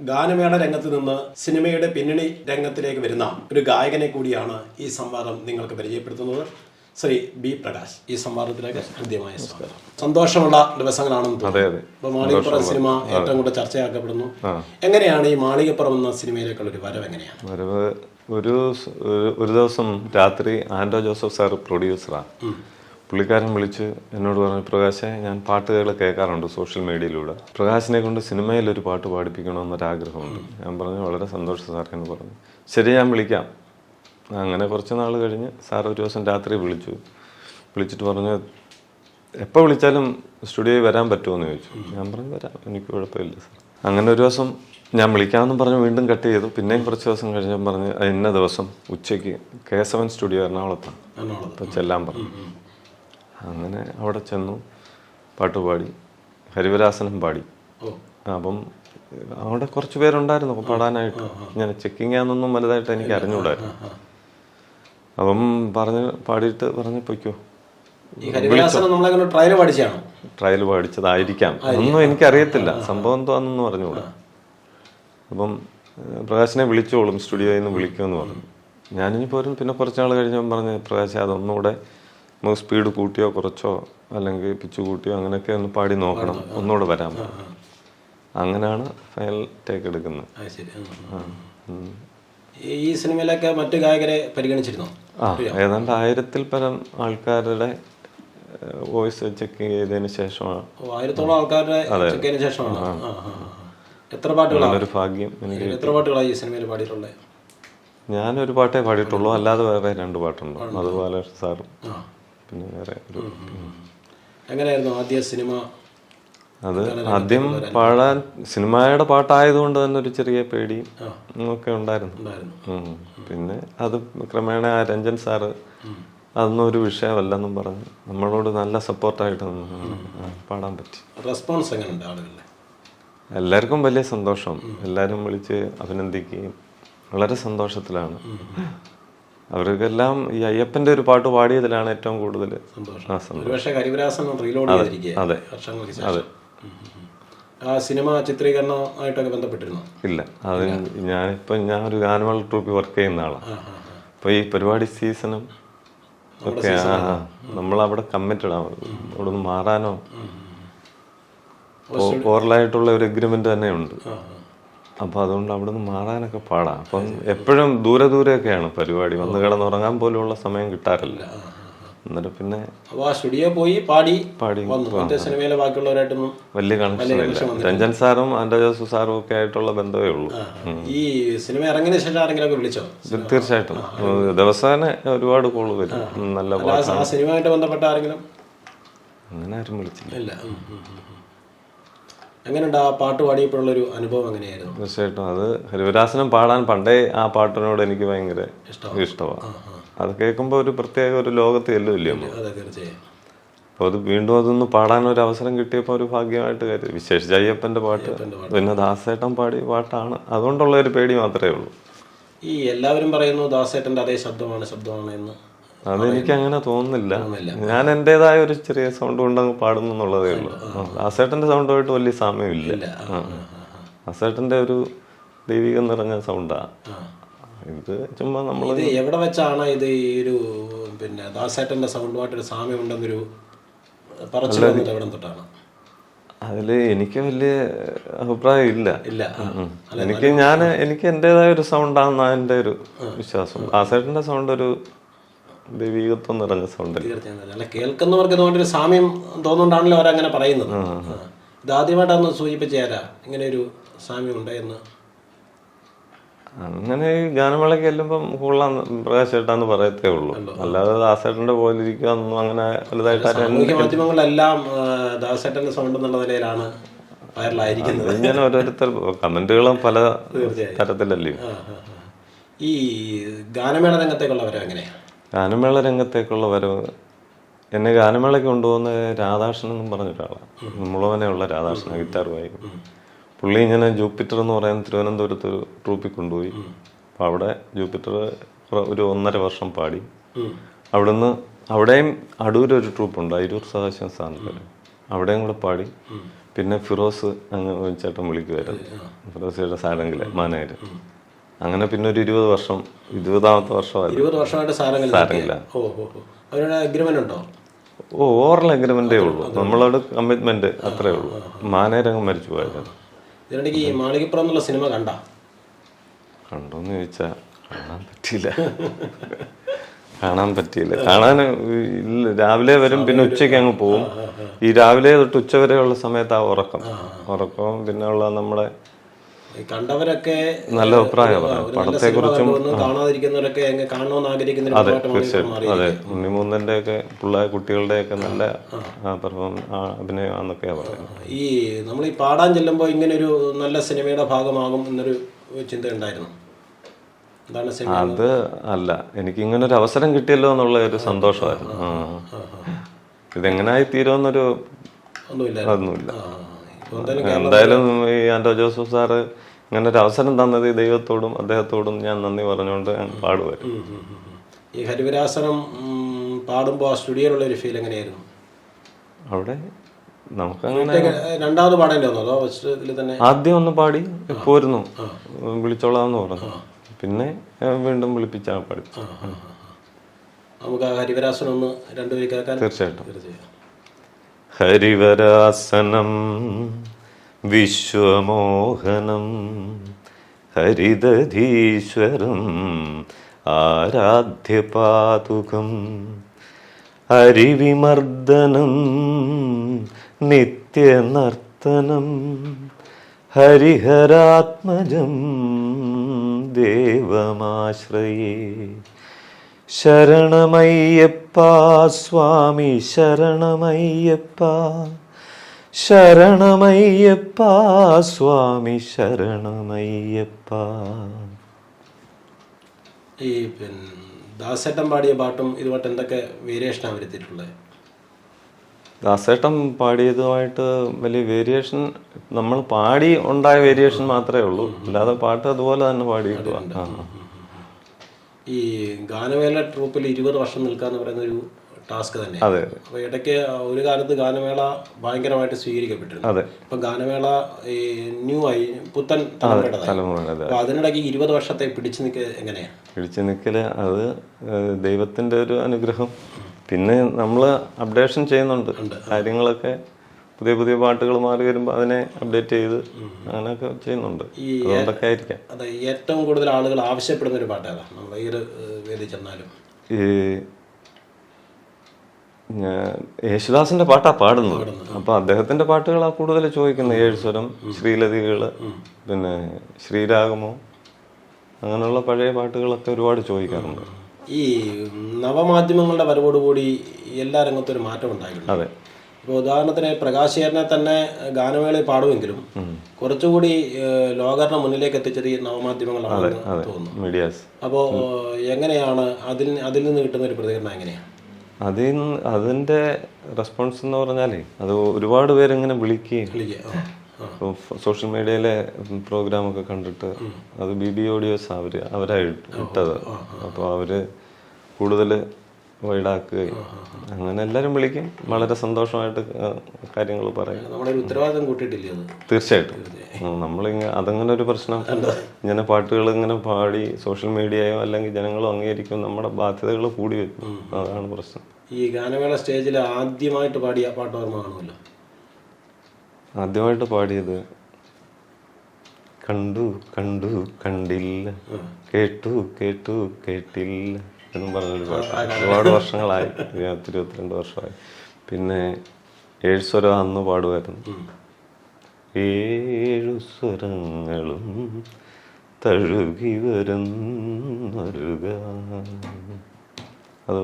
ഗാനമേള രംഗത്ത് നിന്ന് സിനിമയുടെ പിന്നണി രംഗത്തിലേക്ക് വരുന്ന ഒരു ഗായകനെ കൂടിയാണ് ഈ സംവാദം നിങ്ങൾക്ക് പരിചയപ്പെടുത്തുന്നത്. ശ്രീ ബി പ്രകാശ്. ഈ സംവാദത്തിലേക്ക് ഹൃദ്യമായ സ്വാഗതം. സന്തോഷമുള്ള ദിവസങ്ങളാണെന്ന് തോന്നുന്നു. ഇപ്പൊ മാളികപ്പുറം സിനിമ ഏറ്റവും കൂടുതൽ ചർച്ചയാക്കപ്പെടുന്നു. എങ്ങനെയാണ് ഈ മാളികപ്പുറം എന്ന സിനിമയിലേക്കുള്ള ഒരു വരവ് എങ്ങനെയാണ്? വരവ് ഒരു ഒരു- ഒരു ദിവസം രാത്രി ആൻഡോ ജോസഫ് സാർ പ്രൊഡ്യൂസറാണ് പുള്ളിക്കാരൻ വിളിച്ച് എന്നോട് പറഞ്ഞു പ്രകാശെ ഞാൻ പാട്ടുകൾ കേൾക്കാറുണ്ട് സോഷ്യൽ മീഡിയയിലൂടെ. പ്രകാശിനെ കൊണ്ട് സിനിമയിൽ ഒരു പാട്ട് പാടിപ്പിക്കണമെന്നൊരാഗ്രഹമുണ്ട്. ഞാൻ പറഞ്ഞു വളരെ സന്തോഷം സാർ എന്ന് പറഞ്ഞു. ശരി ഞാൻ വിളിക്കാം. അങ്ങനെ കുറച്ച് നാൾ കഴിഞ്ഞ് സാർ ഒരു ദിവസം രാത്രി വിളിച്ചു. വിളിച്ചിട്ട് പറഞ്ഞു എപ്പോൾ വിളിച്ചാലും സ്റ്റുഡിയോയിൽ വരാൻ പറ്റുമോ എന്ന് ചോദിച്ചു. ഞാൻ പറഞ്ഞു വരാം എനിക്ക് കുഴപ്പമില്ല സാർ. അങ്ങനെ ഒരു ദിവസം ഞാൻ വിളിക്കാമെന്നും പറഞ്ഞ് വീണ്ടും കട്ട് ചെയ്തു. പിന്നെയും കുറച്ച് ദിവസം കഴിഞ്ഞ് പറഞ്ഞ് "ആ, ഇന്ന ദിവസം ഉച്ചയ്ക്ക് കേസവൻ സ്റ്റുഡിയോ എറണാകുളത്താണ്. അപ്പോൾ ചെല്ലാൻ പറഞ്ഞു. അങ്ങനെ അവിടെ ചെന്നു പാട്ട് പാടി ഹരിവരാസനം പാടി. അപ്പം അവിടെ കുറച്ച് പേരുണ്ടായിരുന്നു പാടാനായിട്ട്. ഞാൻ ചെക്കിങ് ആണെന്നൊന്നും വലുതായിട്ട് എനിക്ക് അറിഞ്ഞുകൂടായിരുന്നു. അപ്പം പറഞ്ഞ് പാടിയിട്ട് പറഞ്ഞ് പൊയ്ക്കോ. ട്രയൽ പാടിച്ചതായിരിക്കാം ഒന്നും എനിക്കറിയത്തില്ല. സംഭവം എന്താണെന്ന് അറിഞ്ഞുകൂടാ. അപ്പം പ്രകാശിനെ വിളിച്ചോളും സ്റ്റുഡിയോയിൽ നിന്ന് വിളിക്കുമെന്ന് പറഞ്ഞു. ഞാനിനി പോരും. പിന്നെ കുറച്ചാൾ നാൾ കഴിഞ്ഞപ്പോൾ പറഞ്ഞ് പ്രകാശ് അതൊന്നുകൂടെ നമുക്ക് സ്പീഡ് കൂട്ടിയോ കുറച്ചോ അല്ലെങ്കിൽ പിച്ച് കൂട്ടിയോ അങ്ങനെയൊക്കെ ഒന്ന് പാടി നോക്കണം. ഒന്നുകൂടെ വരാൻ അങ്ങനെയാണ് ഫൈനൽ ടേക്ക് എടുക്കുന്നത്. ഈ- സിനിമയിലൊക്കെ മറ്റു ഗായകരെ പരിഗണിച്ചിരുന്നോ? ആ ഏതാണ്ട് ആയിരത്തിൽ പരം ആൾക്കാരുടെ വോയിസ് ചെക്ക് ചെയ്തതിന് ശേഷമാണ്. ആയിരത്തോളം ആൾക്കാരുടെ ചെക്കതിന് ശേഷമാണ്. എത്ര പാട്ടുകളാണ് ഒരു ഭാഗ്യം എനിക്ക് എത്ര പാട്ടുകളാണ് ഈ സിനിമയിൽ പാടിയിട്ടുള്ളത് ഞാനൊരു പാട്ടേ പാടിയിട്ടുള്ളൂ. അല്ലാതെ വേറെ രണ്ട് പാട്ടുണ്ട്. അതുപോലെ സാറും. പിന്നെ വേറെ ഒരു എങ്ങനെയായിരുന്നു ആദ്യ സിനിമ? അത് ആദ്യം പാടാൻ സിനിമയുടെ പാട്ടായതുകൊണ്ട് തന്നെ ഒരു ചെറിയ പേടി ഒക്കെ ഉണ്ടായിരുന്നു. പിന്നെ അത് ക്രമേണ രഞ്ജൻ സാറ് അതൊന്നും ഒരു വിഷയമല്ലെന്നും പറഞ്ഞ് നമ്മളോട് നല്ല സപ്പോർട്ടായിട്ട് പാടാൻ പറ്റി. റെസ്പോൺസ് എങ്ങനെയുണ്ട് ആളുകളുടെ? എല്ലാവർക്കും വലിയ സന്തോഷം. എല്ലാവരും വിളിച്ച് അഭിനന്ദിക്കുകയും വളരെ സന്തോഷത്തിലാണ്. അവർക്കെല്ലാം ഈ അയ്യപ്പന്റെ ഒരു പാട്ട് പാടിയതിലാണ് ഏറ്റവും കൂടുതൽ അതെ. ആ സിനിമ ചിത്രീകരണമായിട്ടൊക്കെ ബന്ധപ്പെട്ടിരുന്നു? ഇല്ല. അത് ഞാനിപ്പോ ഞാൻ ഒരു ആനുവൽ ട്രൂപ്പിൽ വർക്ക് ചെയ്യുന്ന ആളാണ്. അപ്പോൾ ഈ പരിപാടി സീസണും ഒക്കെ ആ നമ്മൾ അവിടെ കമ്മിറ്റഡ് ആണ്. അവിടെ നിന്ന് മാറാനോ ഓറലായിട്ടുള്ള ഒരു അഗ്രിമെന്റ് തന്നെ ഉണ്ട്. അപ്പോൾ അതുകൊണ്ട് അവിടെ നിന്ന് മാറാനൊക്കെ പാടാണ് അപ്പം എപ്പോഴും ദൂരെ ദൂരെയൊക്കെയാണ് പരിപാടി. വന്ന് കിടന്നുറങ്ങാൻ പോലുള്ള സമയം കിട്ടാറില്ല. എന്നിട്ട് പിന്നെ അപ്പൊ ആ സ്റ്റുഡിയോ പോയി പാടി പാടി സിനിമയിലെ ബാക്കിയുള്ളവരായിട്ടൊന്നും വലിയ കണക്ഷൻ രഞ്ജൻ സാറും ആൻഡോ ജോസഫ് സാറും ഒക്കെ ആയിട്ടുള്ള ബന്ധമേ ഉള്ളൂ. ഈ സിനിമ ഇറങ്ങിയ ശേഷം ആരെങ്കിലും വിളിച്ചോ? തീർച്ചയായിട്ടും. ദിവസേന ഒരുപാട് കോൾ വരും. നല്ല സിനിമയായിട്ട് ബന്ധപ്പെട്ട ആരെങ്കിലും? അങ്ങനെ ആരും വിളിച്ചില്ല. എങ്ങനെയുണ്ട് ആ പാട്ട് പാടിയപ്പോഴുള്ളൊരു അനുഭവം എങ്ങനെയായിരുന്നു? തീർച്ചയായിട്ടും. അത് ഹരിവരാസനം പാടാൻ പണ്ടേ ആ പാട്ടിനോട് എനിക്ക് ഭയങ്കര ഇഷ്ടമാണ്. അത് കേൾക്കുമ്പോൾ ഒരു പ്രത്യേക ഒരു ലോകത്ത് ചെല്ലുമില്ലേ ഇല്ല അപ്പോൾ അത് വീണ്ടും അതൊന്ന് പാടാൻ ഒരു അവസരം കിട്ടിയപ്പോൾ ഒരു ഭാഗ്യമായിട്ട് കരുതി വിശേഷിച്ച് അയ്യപ്പന്റെ പാട്ട്. പിന്നെ ദാസേട്ടൻ പാടിയ പാട്ടാണ്. അതുകൊണ്ടുള്ള ഒരു പേടി മാത്രമേ ഉള്ളൂ. ഈ എല്ലാവരും പറയുന്നു ദാസേട്ടന്റെ അതേ ശബ്ദമാണ് ശബ്ദമാണ് എന്ന്. അതെനിക്ക് അങ്ങനെ തോന്നുന്നില്ല. ഞാൻ എന്റേതായ ഒരു ചെറിയ സൗണ്ട് കൊണ്ട് അങ്ങ് പാടുന്നു എന്നുള്ളതേ ഉള്ളൂ. അസേട്ടന്റെ സൗണ്ടുമായിട്ട് വലിയ സാമ്യമില്ല. ദാസേട്ടന്റെ ഒരു ദൈവികം നിറഞ്ഞ സൗണ്ടാ ഇത് ചുമ്മാ നമ്മൾ എവിടെ വെച്ചാണ് ഇത് ഈ ഒരു പിന്നെ ദാസേട്ടന്റെ സൗണ്ടുമായിട്ടൊരു സാമ്യം ഉണ്ടെന്നൊരു പറച്ചിൽ എവിടെ തൊട്ടാണ്? അതിൽ എനിക്ക് വലിയ അഭിപ്രായം ഇല്ല. എനിക്ക് ഞാൻ എനിക്ക് എന്റെതായ ഒരു സൗണ്ടാണെന്നാണ് എന്റെ ഒരു വിശ്വാസം. ദാസേട്ടന്റെ സൗണ്ട് ഒരു ദൈവികത്വം നിറഞ്ഞ സൗണ്ട് അല്ല? കേൾക്കുന്നവർക്ക് ഇതുകൊണ്ട് ഒരു സാമ്യം തോന്നുന്നുണ്ടാണല്ലോ അവരങ്ങനെ പറയുന്നത്. ഇത് ആദ്യമായിട്ടൊന്ന് സൂചിപ്പിച്ചു ഇങ്ങനെ ഒരു സാമ്യം ഉണ്ട് എന്ന്. അങ്ങനെ ഈ ഗാനമേളയ്ക്ക് ചെല്ലുമ്പം കൊള്ളാം പ്രകാശേട്ടാന്ന് പറയത്തേ ഉള്ളൂ. അല്ലാതെ ദാസേട്ടന്റെ പോലെ ഇരിക്കുകയെന്നൊന്നും അങ്ങനെ വലുതായിട്ട് മാധ്യമങ്ങളെല്ലാം ദാസേട്ടന്റെ സൗണ്ട് എന്നുള്ള നിലയിലാണ് വൈറലായിരിക്കുന്നത്. ഇങ്ങനെ ഓരോരുത്തർ കമന്റുകളും പല ആ. ഈ ഗാനമേള രംഗത്തേക്കുള്ളവരോ എങ്ങനെയാണ് ഗാനമേള രംഗത്തേക്കുള്ള വരവ്. എന്നെ ഗാനമേളയ്ക്ക് കൊണ്ടുപോകുന്ന രാധാകൃഷ്ണൻ എന്നും പറഞ്ഞ ഒരാളാണ് മുളവനെയുള്ള രാധാകൃഷ്ണൻ ഗിറ്റാർ വായിക്കും. പുള്ളി ഇങ്ങനെ ജൂപ്പിറ്റർ എന്ന് പറയുന്ന തിരുവനന്തപുരത്ത് ഒരു ട്രൂപ്പിൽ കൊണ്ടുപോയി. അപ്പോൾ അവിടെ ജൂപ്പിറ്റർ ഒരു ഒന്നര വർഷം പാടി. അവിടുന്ന് അവിടെയും അടൂർ ഒരു ട്രൂപ്പ് ഉണ്ട് അരൂർ സദാശിവ സ്ഥാനത്ത് അവിടെയും കൂടെ പാടി. പിന്നെ ഫിറോസ് അങ്ങ് ചേട്ടൻ വിളിക്കുമായിരുന്നു ഫിറോസിയുടെ സാരംഗിലെ മാനേജർ. അങ്ങനെ പിന്നെ ഒരു ഇരുപത് വർഷം ഇരുപതാമത്തെ വർഷമായിരുന്നു. ഇരുപത് വർഷമായിട്ട് ഓ അവരുടെ അഗ്രിമെന്റ് ഉണ്ടോ? ഓ ഓറൽ അഗ്രിമെന്റേ ഉള്ളൂ. നമ്മളോട് കമ്മിറ്റ്മെന്റ് അത്രേ ഉള്ളൂ. മാനേരംഗം മരിച്ചു പോയത് ഇതിനിടയ്ക്ക് ഈ മാളികപ്പുറം എന്നുള്ള സിനിമ കണ്ട? കണ്ടോന്ന് ചോദിച്ചാ കാണാൻ പറ്റിയില്ല. കാണാൻ പറ്റിയില്ല. കാണാൻ രാവിലെ വരും പിന്നെ ഉച്ചയ്ക്ക് അങ്ങ് പോവും. ഈ രാവിലെ തൊട്ട് ഉച്ച വരെയുള്ള സമയത്ത് ആ ഉറക്കം ഉറക്കവും പിന്നെ ഉള്ള നമ്മുടെ ഈ കണ്ടവരൊക്കെ നല്ല അഭിപ്രായം ആ, കുറിച്ചും കാണാതിരിക്കുന്നവരൊക്കെ കാണണമെന്ന് ആഗ്രഹിക്കുന്ന ഒരു ഭാഗമായിട്ട് അതെ ഉണ്ണിമൂന്നന്റെ ഒക്കെ പിള്ളേർ കുട്ടികളുടെ ഒക്കെ നല്ല പെർഫോമൻസ് അഭിനയമാന്നൊക്കെയാ പറയുന്നത്. ഈ നമ്മൾ ഈ പാടാൻ ചെല്ലുമ്പോൾ ഇങ്ങനെ ഒരു നല്ല സിനിമയുടെ ഭാഗമാകും എന്നൊരു ചിന്ത ഉണ്ടായിരുന്നു? അത് അല്ല എനിക്ക് ഇങ്ങനെ ഒരു അവസരം കിട്ടിയല്ലോ എന്നുള്ള ഒരു സന്തോഷമായിരുന്നു. ഇതെങ്ങനായി തീരുമെന്നൊരു ഒന്നുമില്ല എന്തായാലും ഈ ആൻഡോ ജോസഫ് സാറ് ഇങ്ങനെ ഒരു അവസരം തന്നത് ദൈവത്തോടും അദ്ദേഹത്തോടും ഞാൻ നന്ദി പറഞ്ഞുകൊണ്ട് ഞാൻ ഉം. ഈ ഹരിവരാസനം പാടുമ്പോ പാടുമ്പോൾ ആ സ്റ്റുഡിയോയിലുള്ള ഒരു ഫീൽ എങ്ങനെയായിരുന്നു? അവിടെ നമുക്കങ്ങനെ രണ്ടാമത് പാടേണ്ടി വന്നോ? അതോ ഫസ്റ്റ് ഇതിൽ തന്നെ? ആദ്യം ഒന്ന് പാടി പോരുന്നു. വിളിച്ചോളാന്ന് പറഞ്ഞു. പിന്നെ വീണ്ടും വിളിപ്പിച്ചാണ് പാടി. നമുക്ക് ഹരിവരാസനം ഒന്ന് രണ്ടുപേരും കേൾക്കാൻ തീർച്ചയായിട്ടും. തീർച്ചയായും. ഹരിവരാസനം വിശ്വമോഹനം ഹരിദധീശ്വരം ആരാധ്യപാതുകം ഹരിവിമർദ്ദനം നിത്യനർത്തനം ഹരിഹരാത്മജം ദേവമാശ്രയേ. ശരണമയ്യപ്പ സ്വാമി ശരണമയ്യപ്പ. ശരണമയ്യപ്പ സ്വാമി ശരണമയ്യപ്പ. ഈ പിന്നെ ദാസേട്ടൻ പാടിയ പാട്ടും ഇതുമായിട്ട് എന്തൊക്കെ വേരിയേഷനാണ് വരുത്തിയിട്ടുള്ളത്? ദാസേട്ടൻ പാടിയതുമായിട്ട് വലിയ വേരിയേഷൻ നമ്മൾ പാടി ഉണ്ടായ വേരിയേഷൻ മാത്രമേ ഉള്ളൂ. അല്ലാതെ പാട്ട് അതുപോലെ തന്നെ പാടിയിട്ടുണ്ട്. ആ. ഈ ഗാനമേള ട്രൂപ്പിൽ ഇരുപത് വർഷം നിൽക്കുക എന്ന് പറയുന്ന ഒരു ടാസ്ക് തന്നെ. അതെ അപ്പോൾ ഇടയ്ക്ക് ഒരു കാലത്ത് ഗാനമേള ഭയങ്കരമായിട്ട് സ്വീകരിക്കപ്പെട്ടിരുന്നു. അതെ. ഇപ്പം ഗാനമേള ഈ ന്യൂ ആയി പുത്തൻ തലമുറയുടേതായി അപ്പോൾ അതിനിടയ്ക്ക് ഇരുപത് വർഷത്തെ പിടിച്ചു നിൽക്കുക എങ്ങനെയാണ് പിടിച്ചു നിൽക്കൽ അത് ദൈവത്തിന്റെ ഒരു അനുഗ്രഹം. പിന്നെ നമ്മൾ അപ്ഡേഷൻ ചെയ്യുന്നുണ്ട്. കാര്യങ്ങളൊക്കെ പുതിയ പുതിയ പാട്ടുകൾ മാറി വരുമ്പോൾ അതിനെ അപ്ഡേറ്റ് ചെയ്ത് അങ്ങനെയൊക്കെ ചെയ്യുന്നുണ്ട്. അതുകൊണ്ടൊക്കെ ആയിരിക്കാം. അതെ ഏറ്റവും കൂടുതൽ ആളുകൾ ആവശ്യപ്പെടുന്ന ഒരു പാട്ട് ഏതാ വേദി ചെന്നാലും. ഈ ഞാൻ യേശുദാസിന്റെ പാട്ടാ പാടുന്നത്. അപ്പൊ അദ്ദേഹത്തിന്റെ പാട്ടുകളാ കൂടുതൽ ചോദിക്കുന്നത്. ഏഴ് സ്വരം ശ്രീലതികൾ പിന്നെ ശ്രീരാഗമോ അങ്ങനെയുള്ള പഴയ പാട്ടുകളൊക്കെ ഒരുപാട് ചോദിക്കാറുണ്ട്. ഈ നവമാധ്യമങ്ങളുടെ വരവോടുകൂടി എല്ലാ രംഗത്തും ഒരു മാറ്റം ഉണ്ടായിട്ടുണ്ട്. അതെ. ഇപ്പോൾ ഉദാഹരണത്തിന് പ്രകാശേരനെ തന്നെ ഗാനമേളയിൽ പാടുമെങ്കിലും കുറച്ചുകൂടി ലോകറിന് മുന്നിലേക്ക് എത്തിച്ചത് ഈ നവമാധ്യമങ്ങളാണെന്ന് തോന്നുന്നു. അപ്പോ അപ്പോൾ എങ്ങനെയാണ് അതിൽ അതിൽ നിന്ന് കിട്ടുന്ന ഒരു പ്രതികരണം എങ്ങനെയാണ്? അതിൽ അതിന്റെ റെസ്പോൺസ് എന്ന് പറഞ്ഞാലേ അത് ഒരുപാട് പേരിങ്ങനെ വിളിക്കുകയും സോഷ്യൽ മീഡിയയിലെ പ്രോഗ്രാമൊക്കെ കണ്ടിട്ട് അത് ബി ബി ഓഡിയോസ് അവർ അവരായി ഇട്ടത്. അപ്പോൾ അവർ കൂടുതൽ വൈഡാക്കുകയും അങ്ങനെ എല്ലാവരും വിളിക്കും. വളരെ സന്തോഷമായിട്ട് കാര്യങ്ങൾ പറയും. ഉത്തരവാദിത്തം കൂട്ടിയിട്ടില്ലേ തീർച്ചയായിട്ടും. നമ്മളിങ്ങനെ അതങ്ങനെ ഒരു പ്രശ്നം. ഇങ്ങനെ പാട്ടുകൾ ഇങ്ങനെ പാടി സോഷ്യൽ മീഡിയയോ അല്ലെങ്കിൽ ജനങ്ങളോ അംഗീകരിക്കും നമ്മുടെ ബാധ്യതകൾ കൂടി വരും. അതാണ് പ്രശ്നം. ഈ ഗാനമേള സ്റ്റേജിൽ ആദ്യമായിട്ട് പാടിയ പാട്ട് ഓർമ്മ കാണുമല്ലോ? ആദ്യമായിട്ട് പാടിയത് കണ്ടു കണ്ടു കണ്ടില്ല. കേട്ടു കേട്ടു കേട്ടില്ല. എന്നും പറഞ്ഞൊരു പാട്ട് ഒരുപാട് വർഷങ്ങളായി. ഇരുപത്തി ഇരുപത്തിരണ്ട് വർഷമായി. പിന്നെ ഏഴ് സ്വരം അന്ന് പാടുമായിരുന്നു. ഏഴു സ്വരങ്ങളും തഴുകി വരുന്നൊരു ഗാനം. അത്